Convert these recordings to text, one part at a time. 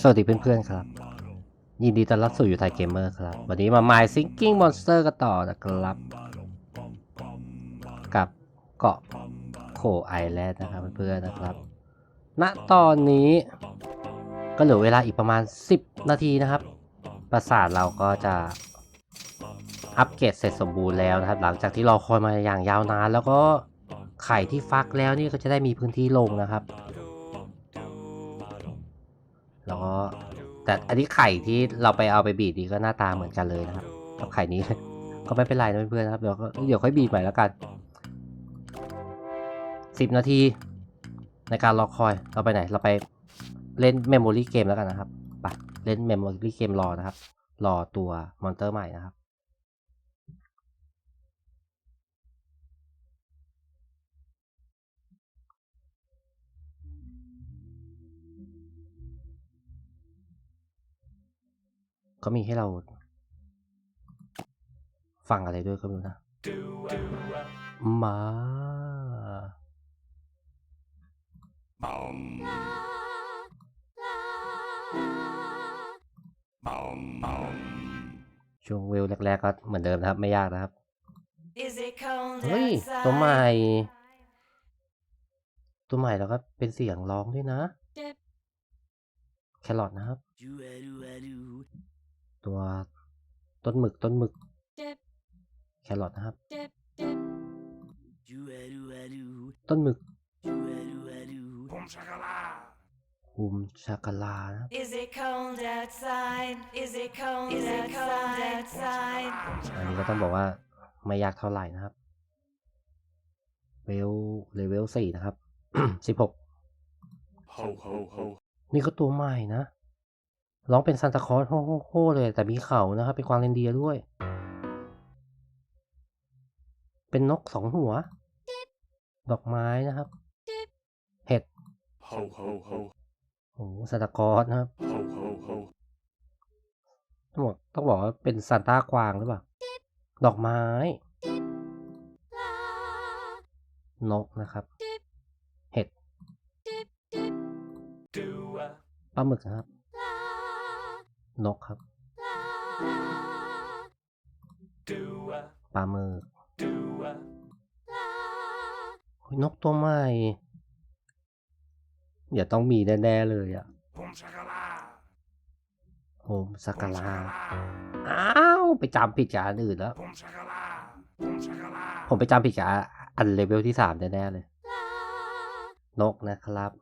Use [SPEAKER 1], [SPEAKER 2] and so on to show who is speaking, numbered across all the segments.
[SPEAKER 1] สวัสดีเพื่อนๆครับ ยินดีต้อนรับสู่อยู่ไทยเกมเมอร์ครับ วันนี้มา My Sinking Monster กันต่อนะครับ กับเกาะโคไอแลนด์นะครับเพื่อนๆนะครับ ณตอนนี้ก็เหลือเวลาอีกประมาณ 10 นาทีนะครับ ปราสาทเราก็จะอัปเกรดเสร็จสมบูรณ์แล้วนะครับ หลังจากที่เรอคอยมาอย่างยาวนาน แล้วก็ไข่ที่ฟักแล้วนี่ก็จะได้มีพื้นที่ลงนะครับ แต่อันนี้ไข่ที่เราไปเอาไปบีบดีก็หน้าตาเหมือนกันเลยนะครับกับไข่นี้ก็ไม่เป็นไรนะเพื่อนๆนะครับเดี๋ยวก็เดี๋ยวค่อยบีบใหม่แล้วกันสิบนาที ในการรอคอยเราไปไหน เราไปเล่นเมมโมรี่เกมแล้วกันนะครับไปเล่นเมมโมรี่เกมรอนะครับ รอตัวมอนเตอร์ใหม่นะครับ ก็มีให้เรา ฟังอะไรด้วยก็ไม่รู้นะ มาช่วงเวลแรกๆก็เหมือนเดิมนะครับ ไม่ยากนะครับ เฮ้ย ตัวใหม่ ตัวใหม่แล้วก็เป็นเสียงร้องด้วยนะ แครอทนะครับ ตัวต้นหมึกต้นหมึก
[SPEAKER 2] Dip,
[SPEAKER 1] แครอทนะครับ
[SPEAKER 2] dip, dip.
[SPEAKER 1] ต้นหมึก
[SPEAKER 3] ผมชักกะลา
[SPEAKER 1] ภูมิชากาลานะครับ
[SPEAKER 2] Is it cold outside? Is it cold Is it cold outside?
[SPEAKER 1] อันนี้ก็ต้องบอกว่าไม่ยากเท่าไหร่นะครับเวลเลเวลสี่นะครับสิบหก
[SPEAKER 3] โฮโฮโฮ
[SPEAKER 1] นี่ก็ตัวใหม่นะ ร้องเป็นซานตาคลอสโฮโฮโฮเลยแต่มีเขานะครับ เป็นกวางเรนเดียร์ด้วย เป็นนกสองหัว ดอกไม้นะครับ เห็ด
[SPEAKER 3] โฮโฮโฮ
[SPEAKER 1] โอ้โหซานตาคลอสนะครับ
[SPEAKER 3] โฮโฮโฮ
[SPEAKER 1] ต้องบอกต้องบอกว่าเป็นซานต้ากวางหรือเปล่า ดอกไม้ นกนะครับ เห็ด
[SPEAKER 3] ดูอะ
[SPEAKER 1] ปลาหมึกนะครับ นกครับปลาหมึก
[SPEAKER 3] ดูอะ
[SPEAKER 1] เฮ้ยนกตัวใหม่อย่าต้องมีแน่ๆเลยอะ
[SPEAKER 3] ผมชักกะลา
[SPEAKER 1] โฮมสักกาอ้าว ไปจำผิดกับอันอื่นแล้ว
[SPEAKER 3] ผม
[SPEAKER 1] ไปจำผิดกับอันเลเวลที่สามแน่ๆเลย นกนะครับ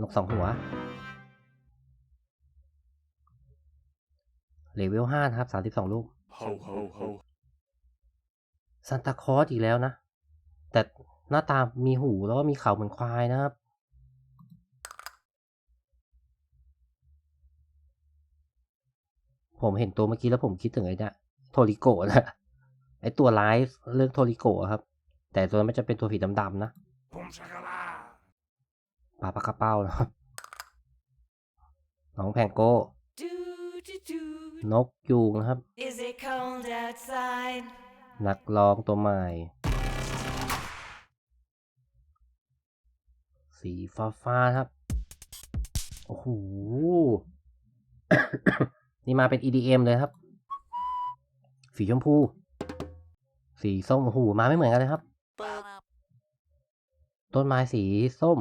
[SPEAKER 1] นกสองหัว เลเวลห้านะครับสามสิบสองลูก
[SPEAKER 3] โฮโฮโฮ
[SPEAKER 1] ซันตาคลอสอีกแล้วนะ แต่หน้าตามีหูแล้วก็มีเขาเหมือนควายนะครับ ผมเห็นตัวเมื่อกี้แล้วผมคิดถึงไอ้เนี่ยโทริโกะนะไอ้ตัวร้ายเรื่องโทริโกะครับ แต่ตัวนั้นมันจะเป็นตัวผีดำๆนะ
[SPEAKER 3] ผมชักกะลา
[SPEAKER 1] ปลาปลากระเป้านะครับน้องแพงโก้
[SPEAKER 2] Do, do, do.
[SPEAKER 1] นกยูงนะครับ
[SPEAKER 2] Is it cold outside?
[SPEAKER 1] นักร้องตัวใหม่ สีฟ้าฟ้าๆครับ โอ้โห นี่มาเป็น EDM เลยครับ สีชมพู สีส้ม โอ้โห มาไม่เหมือนกันเลยครับ ต้นไม้สีส้ม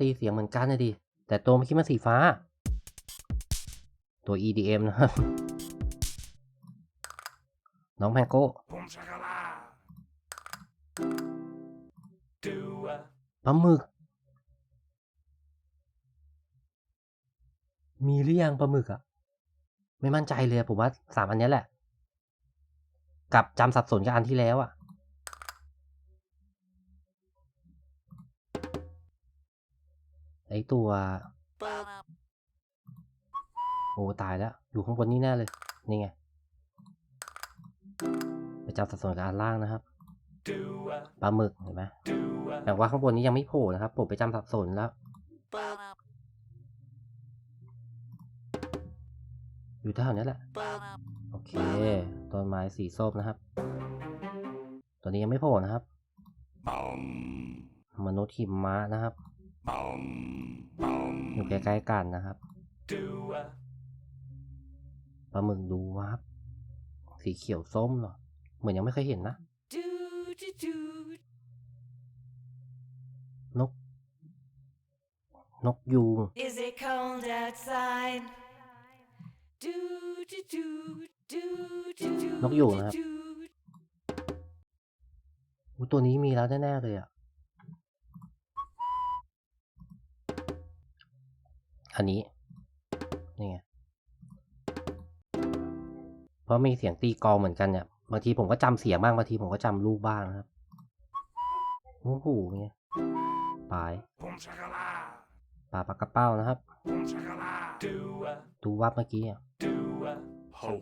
[SPEAKER 1] ตีเสียงเหมือนกันเลยดิ แต่ตัวเมื่อกี้มันสีฟ้า ตัว EDM นะครับ น้องแพงโก้ปลาหมึก มีหรือยังปลาหมึกอะไม่มั่นใจเลยอะผมว่าสามอันนี้แหละ กับจำสับสนกับอันที่แล้วอะ ไอตัวโอ้ตายแล้ว อยู่ข้างบนนี่แน่เลย นี่ไงไปจำสัดส่วนกับอันล่างนะครับ
[SPEAKER 3] ดูอะ
[SPEAKER 1] ปลาหมึกเห็นไหม
[SPEAKER 3] ดูอะ
[SPEAKER 1] แต่ว่าข้างบนนี้ยังไม่โผล่นะครับผมไปจำสับสนแล้ว อยู่แถวๆนี้แหละ โอเค ต้นไม้สีส้มนะครับ ตัวนี้ยังไม่โผล่นะครับ
[SPEAKER 3] Bum.
[SPEAKER 1] มนุษย์หิมะนะครับ
[SPEAKER 3] Bum. Bum.
[SPEAKER 1] อยู่ใกล้ๆกันนะครับ
[SPEAKER 3] Do a.
[SPEAKER 1] ปลาหมึกดูครับสีเขียวส้มเหรอ เหมือนยังไม่เคยเห็นนะ
[SPEAKER 2] Do do do.
[SPEAKER 1] นก นกยูง
[SPEAKER 2] Is it cold outside? Do do do do do do.
[SPEAKER 1] นกยูงนะครับ
[SPEAKER 2] do.
[SPEAKER 1] อุ๊ยตัวนี้มีแล้วแน่ๆเลยอะ อันนี้นี่ไงเพราะมีเสียงตีกองเหมือนกันเนี่ยบางทีผมก็จำเสียงบ้างบางทีผมก็จำรูปบ้างนะครับโอ้โหนี่ไงปลายปลาปากระเป้านะครับดูวับเมื่อกี้อะโอ้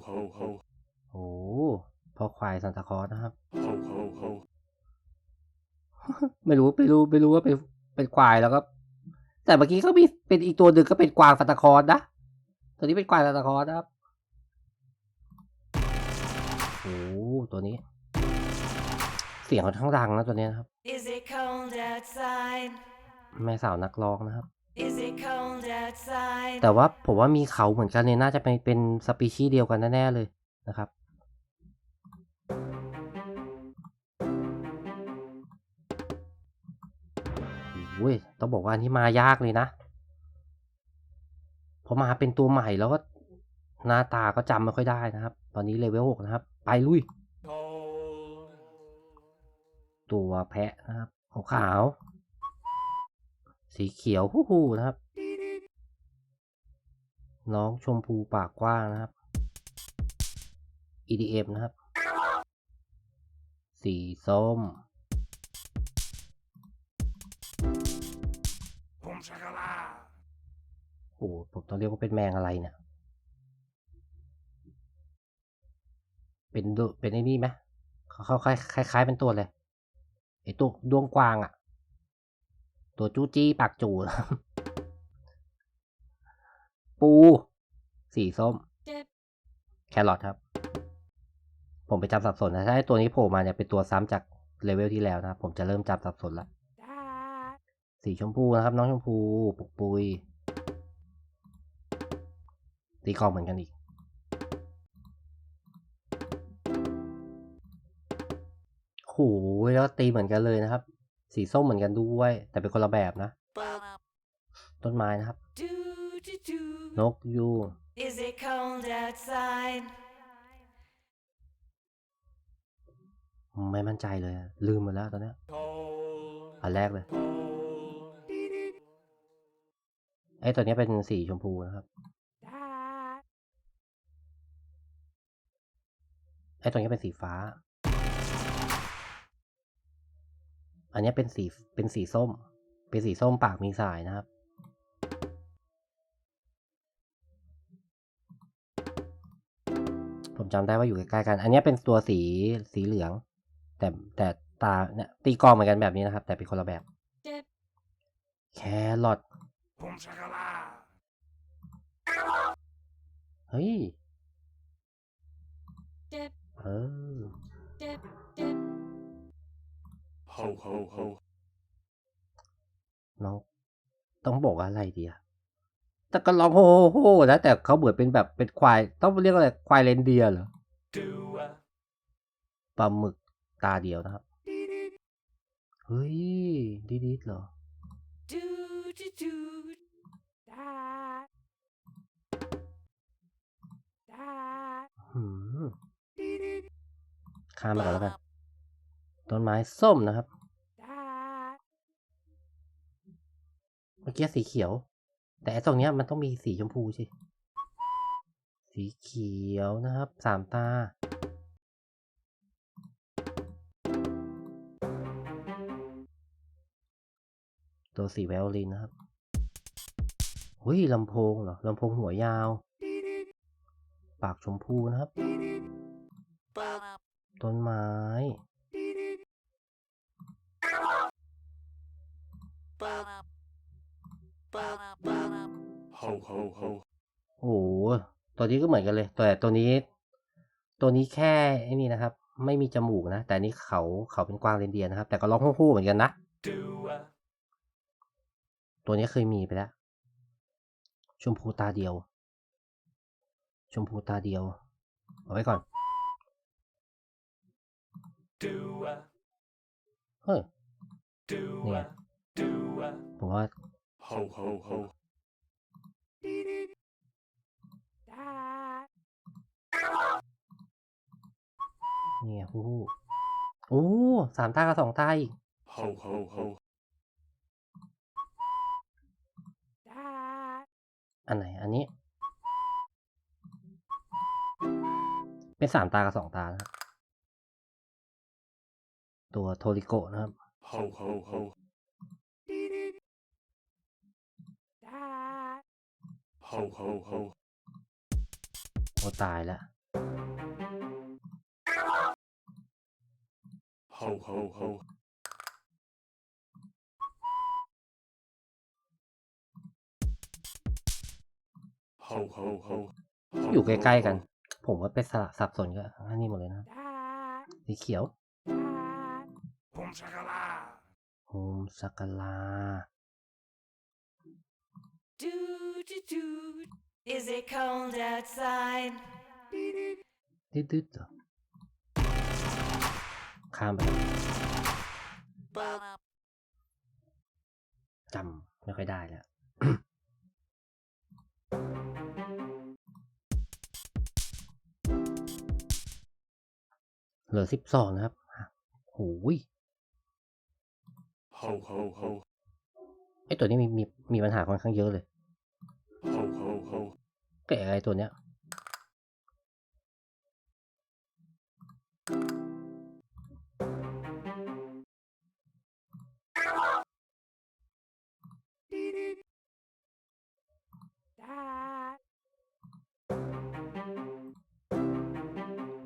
[SPEAKER 1] โหพ่อควายซันตาคอสนะครับไม่รู้ไม่รู้ไม่รู้ว่าเป็นเป็นควายแล้วก็ แต่เมื่อกี้ก็มีเป็นอีกตัวหนึ่งก็เป็นกวางซันตาคลอสนะ ตัวนี้เป็นกวางซันตาคลอสนะครับ โอ้โหตัวนี้ เสียงค่อนข้างดังนะตัวนี้นะครับ
[SPEAKER 2] Is it cold outside?
[SPEAKER 1] แม่สาวนักร้องนะครับ
[SPEAKER 2] Is it cold outside?
[SPEAKER 1] แต่ว่าผมว่ามีเขาเหมือนกันเนี่ยน่าจะเป็นเป็นสปีชีส์เดียวกันแน่ๆเลยนะครับ อ้ยต้องบอกว่าอันนี้มายากเลยนะพอมาเป็นตัวใหม่แล้วก็หน้าตาก็จำไม่ค่อยได้นะครับ ตอนนี้เลเวลหกนะครับ ไปลุย ตัวแพะนะครับขาวๆสีเขียวฮู้ฮู้นะครับ น้องชมพูปากกว้างนะครับ EDM นะครับ สีส้ม โอ้โหผมต้องเรียกว่าเป็นแมงอะไรเนี่ยเป็นดูเป็นไอ้นี่ไหมเขาเขาคล้ายคล้ายคล้ายเป็นตัวเลยไอ้ตัวดวงกวางอะตัวจู้จี้ปากจูปูสีส้ม
[SPEAKER 2] Dip.
[SPEAKER 1] แครอทครับ ผมไปจำสับสนนะถ้าไอ้ตัวนี้โผล่มาเนี่ยเป็นตัวซ้ำจากเลเวลที่แล้วนะครับผมจะเริ่มจำสับสนละสีชมพูนะครับ น้องชมพูปุกปุย ตีกลองเหมือนกันอีก โหแล้วตีเหมือนกันเลยนะครับ สีส้มเหมือนกันด้วย แต่เป็นคนละแบบนะ ต้นไม้นะครับ
[SPEAKER 2] Do do do.
[SPEAKER 1] นกยูง
[SPEAKER 2] Is it cold outside?
[SPEAKER 1] ไม่มั่นใจเลยอะลืมหมดแล้วตอนเนี้ย
[SPEAKER 3] Cold.
[SPEAKER 1] อันแรกเลย
[SPEAKER 3] Cold.
[SPEAKER 1] ไอ้ตัวเนี้ยเป็นสีชมพูนะครับ ไอ้ตัวนี้เป็นสีฟ้า อันนี้เป็นสีเป็นสีส้ม เป็นสีส้มปากมีสายนะครับ ผมจำได้ว่าอยู่ใกล้ๆกัน อันนี้เป็นตัวสีสีเหลือง แต่แต่ตาเนี่ยตีกองเหมือนกันแบบนี้นะครับ แต่เป็นคนละแบบแครอทเฮ้ย เออ
[SPEAKER 2] Dip. Dip.
[SPEAKER 3] Ho ho ho.
[SPEAKER 1] น้องต้องบอกว่าอะไรดีอะแต่ก็ร้องโฮโฮโฮนะแต่เขาเหมือนเป็นแบบเป็นควาย ต้องเรียกว่าอะไรควายเรนเดียร์เหรอ
[SPEAKER 3] Do a.
[SPEAKER 1] ปลาหมึกตาเดียวนะครับ เฮ้ยดีดีเหรอ
[SPEAKER 2] Do do do.
[SPEAKER 1] หืม ข้ามไปก่อนแล้วกันต้นไม้ส้มนะครับ เมื่อกี้สีเขียว แต่ไอ้ตรงเนี้ยมันต้องมีสีชมพูสิ สีเขียวนะครับ สามตา ตัวสีไวโอลินนะครับหุ้ยลำโพงเหรอลำโพงหัวยาว ปากชมพูนะครับ ต้นไม้
[SPEAKER 3] Ho ho ho.
[SPEAKER 1] โอ้โหตัวนี้ก็เหมือนกันเลย แต่ตัวนี้ ตัวนี้แค่ไอ้นี่นะครับ ไม่มีจมูกนะ แต่อันนี้เขาเขาเป็นกวางเรนเดียนะครับ แต่ก็ร้องฮู้ๆเหมือนกันนะ ตัวนี้เคยมีไปแล้ว ชมพูตาเดียว ชมพูตาเดียว เอาไว้ก่อน เฮ้ย
[SPEAKER 3] do
[SPEAKER 1] Yeah.
[SPEAKER 3] a do a
[SPEAKER 1] ผมว่า
[SPEAKER 3] ho ho ho
[SPEAKER 1] เนี่ยฮู้ฮู้โอ้สามตากับสองตาอีก
[SPEAKER 3] ho ho ho
[SPEAKER 1] อันไหน อันนี้ เป็นสามตากับสองตานะครับ ตัวโทริโกะนะครับ
[SPEAKER 3] ho ho ho โฮโฮโฮ
[SPEAKER 1] โอ้ตายแล้ว
[SPEAKER 3] โฮโฮโฮโฮโฮโฮ
[SPEAKER 1] อยู่ใกล้ๆกัน ผมว่าไปสลับสับสนกับอันนี้หมดเลยนะครับสีเขียว
[SPEAKER 3] ผ มชักกะลา
[SPEAKER 1] โฮมสักกลา
[SPEAKER 2] Do do do. Is it cold outside?
[SPEAKER 1] ดืดๆเหรอข้ามไปแล้วจำไม่ค่อยได้แล้วเหลือสิบสองนะครับโอ้ย
[SPEAKER 3] โฮโฮโฮ
[SPEAKER 1] ไอตัวนี้มีมีมีปัญหาค่อนข้างเยอะเลย
[SPEAKER 3] โฮโฮโฮ
[SPEAKER 1] แกไอตัวเนี้ย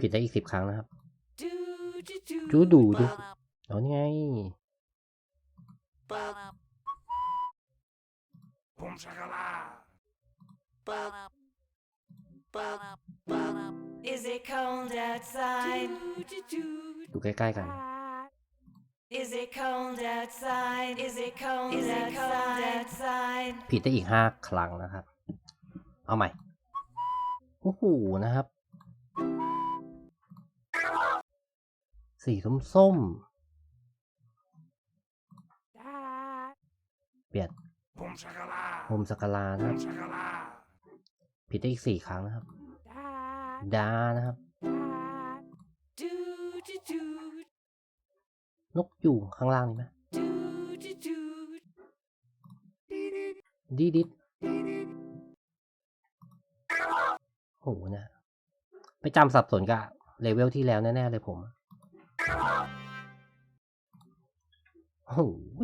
[SPEAKER 1] ผิดได้อีกสิบครั้งนะครับ
[SPEAKER 2] Do do do.
[SPEAKER 1] จูดูดูเอานี่ไง
[SPEAKER 3] ผม ชักกะลา
[SPEAKER 2] Is it cold outside? Do do do.
[SPEAKER 1] อยู่ใกล้ๆกัน
[SPEAKER 2] Is it cold outside? Is it cold Is it cold outside?
[SPEAKER 1] ผิดได้อีกห้าครั้งนะครับ เอาใหม่ โอ้โห นะครับ สีส้มส้มๆเปลี่ยน
[SPEAKER 3] ผมชักกะลา
[SPEAKER 1] โฮมสกาลา
[SPEAKER 3] ผ
[SPEAKER 1] นะครั
[SPEAKER 3] ม
[SPEAKER 1] บ
[SPEAKER 3] ชักกะลา
[SPEAKER 1] ผิดได้อีกสี่ครั้งนะครับ ดา นะครับ
[SPEAKER 2] Do do do.
[SPEAKER 1] นกอยู่ข้างล่างนี่ไหม
[SPEAKER 2] Do do do.
[SPEAKER 1] ดีดิดโหเนี่ยไปจำสับสนกับเลเวลที่แล้วแน่ ๆ เลยผม โอ้โห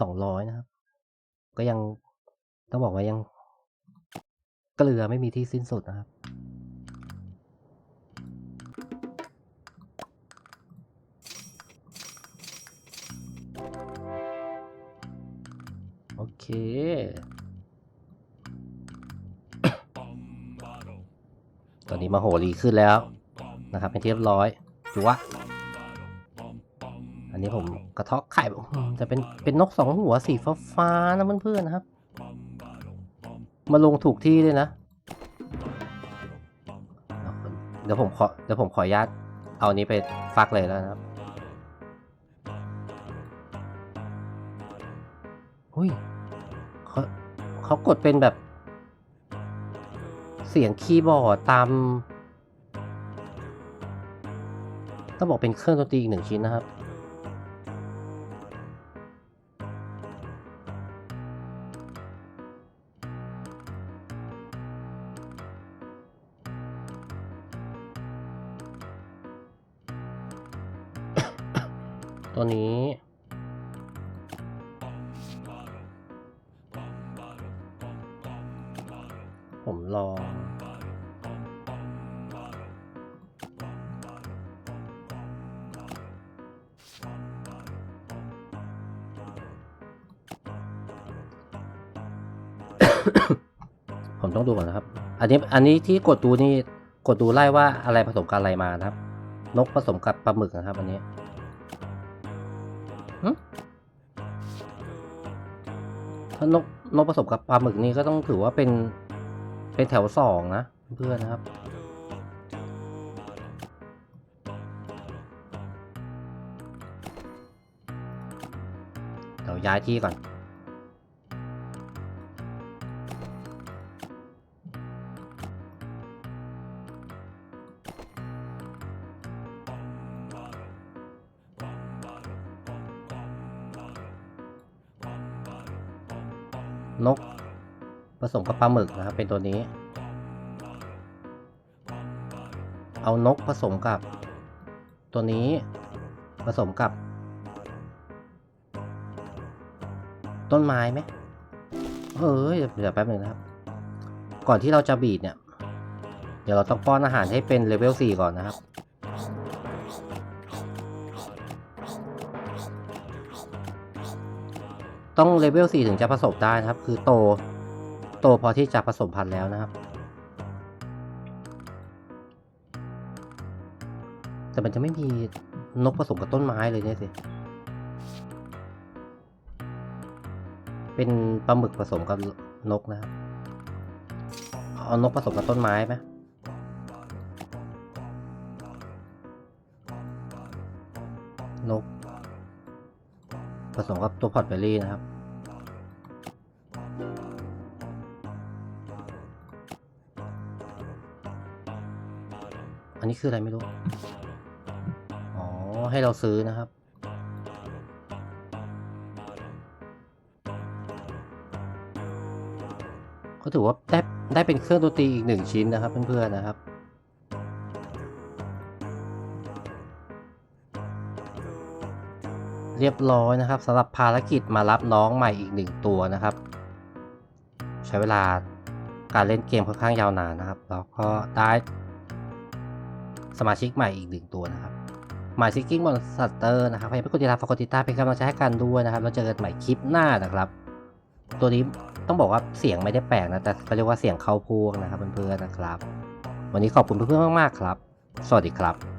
[SPEAKER 1] สองร้อยนะครับ ก็ยังต้องบอกว่ายังเกลือไม่มีที่สิ้นสุดนะครับ โอเคตอนนี้มาโหรีขึ้นแล้วนะครับเป็นที่เรียบร้อยจุวะอั นนี้ผมกระเทาะไข่แบบอืมจะเป็นเป็นนกสองหัวสีฟ้าฟ้าๆนะเพื่อนๆนะครับ มาลงถูกที่เลยนะ เดี๋ยวผมขอเดี๋ยวผมขออนุญาตเอาอันนี้ไปฟักเลยแล้วนะครับหุ้ยเขาเขากดเป็นแบบ เสียงคีย์บอร์ดตามต้องบอกเป็นเครื่องดนตรีอีกหนึ่งชิ้นนะครับ ตัวนี้ผมลอง ผมต้องดูก่อนนะครับ อันนี้อันนี้ที่กดดูนี่ กดดูไล่ว่าอะไรผสมกับอะไรมานะครับ นกผสมกับปลาหมึกนะครับ อันนี้ ถ้านกนกผสมกับปลาหมึกนี่ก็ต้องถือว่าเป็นเป็นแถวสองนะเพื่อนนะครับ เดี๋ยวย้ายที่ก่อน นกผสมกับปลาหมึกนะครับ เป็นตัวนี้ เอานกผสมกับ ตัวนี้ผสมกับ ต้นไม้ไหมเอ้ยเดี๋ยวแป๊บหนึ่งนะครับ ก่อนที่เราจะบีดเนี่ย เดี๋ยวเราต้องป้อนอาหารให้เป็นเลเวล4ก่อนนะครับ ต้องเลเวล4ถึงจะผสมได้นะครับ คือโต โตพอที่จะผสมพันธุ์แล้วนะครับ แต่มันจะไม่มีนกผสมกับต้นไม้เลยเนี่ยสิ เป็นปลาหมึกผสมกับนกนะครับ เอานกผสมกับต้นไม้ไหม ผสมกับตัวพอร์ตเบอรี่นะครับ อันนี้คืออะไรไม่รู้ อ๋อ ให้เราซื้อนะครับก็ถือว่าได้ได้เป็นเครื่องดนตรีอีกหนึ่งชิ้นนะครับเพื่อนๆนะครับ เรียบร้อยนะครับสำหรับภารกิจมารับน้องใหม่อีกหนึ่งตัวนะครับ ใช้เวลาการเล่นเกมค่อนข้างยาวนานนะครับ แล้วก็ได้สมาชิกใหม่อีกหนึ่งตัวนะครับ My Seeking Monster นะครับใครไม่กดติดตามฝากกดติดตามเป็นกำลังใจให้กันด้วยนะครับแล้วเจอกันใหม่คลิปหน้านะครับ ตัวนี้ต้องบอกว่าเสียงไม่ได้แปลกนะแต่เขาเรียกว่าเสียงเข้าพวงนะครับเพื่อนๆนะครับ วันนี้ขอบคุณเพื่อนๆมากๆครับ สวัสดีครับ